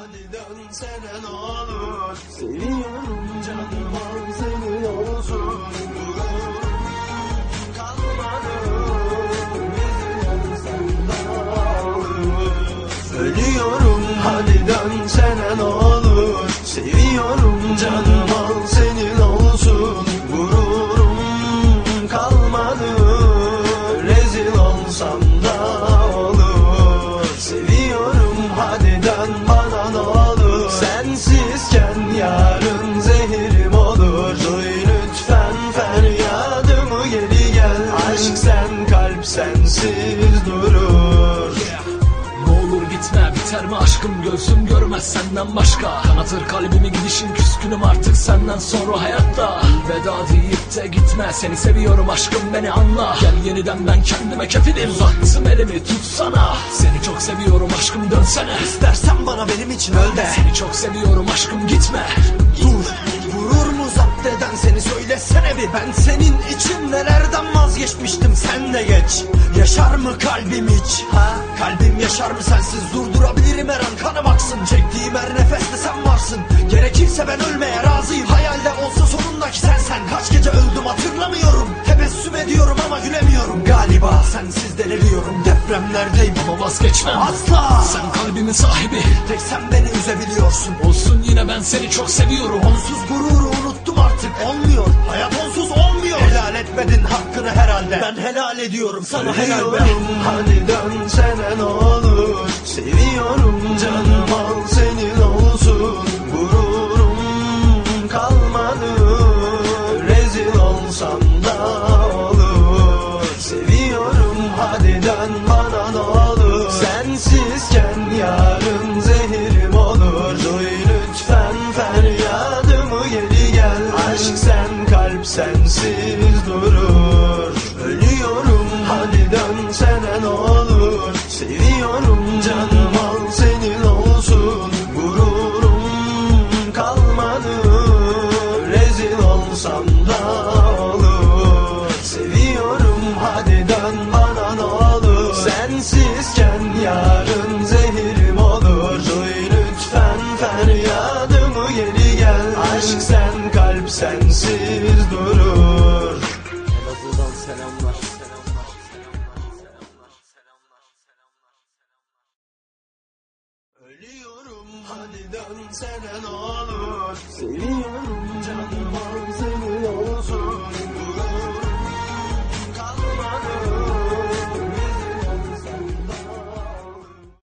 hadi ne olur Seviyorum canım al seni olsun. Ölüyorum hadi dönsene ne olur yarın zehirim olur. Duy lütfen feryadımı geri gel. Aşk sen kalp sensiz durur. Ne olur gitme biter mi aşkım? Göğsüm görmez senden başka. Kanatır kalbimi gidişin küskünüm artık senden sonra hayatta Veda deyip de gitme. Seni seviyorum aşkım beni anla. Gel yeniden ben kendime kefilim. Uzattım elimi tutsana. Seni çok seviyorum aşkım dönsene. İstersen bana benim için öl de Seni çok seviyorum aşkım gitme. Dur Gurur mu zapt eden seni söylesene bir. Ben senin için nelerden vazgeçmiştim sen de geç. Yaşar mı kalbim hiç? Ha? Kalbim yaşar mı sensiz? Durdurabilirim her an kanım aksın Çektiğim her nefeste sen varsın Gerekirse ben ölmeye razıyım. Hayalde olsa sonundaki sensen. Kaç gece öldüm hatırlamıyorum. Tebessüm ediyorum ama gülemiyorum. Galiba sensiz deliriyorum. Depremlerdeyim Ama vazgeçmem. Asla. Sen kalbimin sahibi. Tek sen beni üzebiliyorsun. Olsun yine ben seni çok seviyorum. Onsuz gururu unuttum artık. Olmuyor. Hayat onsuz olmuyor. Helal etmedin hakkını herhalde. Ben helal ediyorum. Sana helal be Hadi dönsene ne olur. Seviyorum canım. Al olsam da olur. Seviyorum hadi dön bana ne olur. Sensizken yarın zehirim olur. Duy lütfen feryadımı geri gel. Aşk sen kalp sensiz durur. Ölüyorum hadi dönsene ne olur. Seviyorum canım al senin olsun. Gururum kalmadı. Rezil olsam da dön bana ne olur? Sensizken yarın zehirim olur. Duy lütfen feryadımı geri gel. Aşk sen kalp sensiz durur. Elazığ'dan selamlar Ölüyorum hadi dönsene ne olur. Seviyorum canım al seni olsun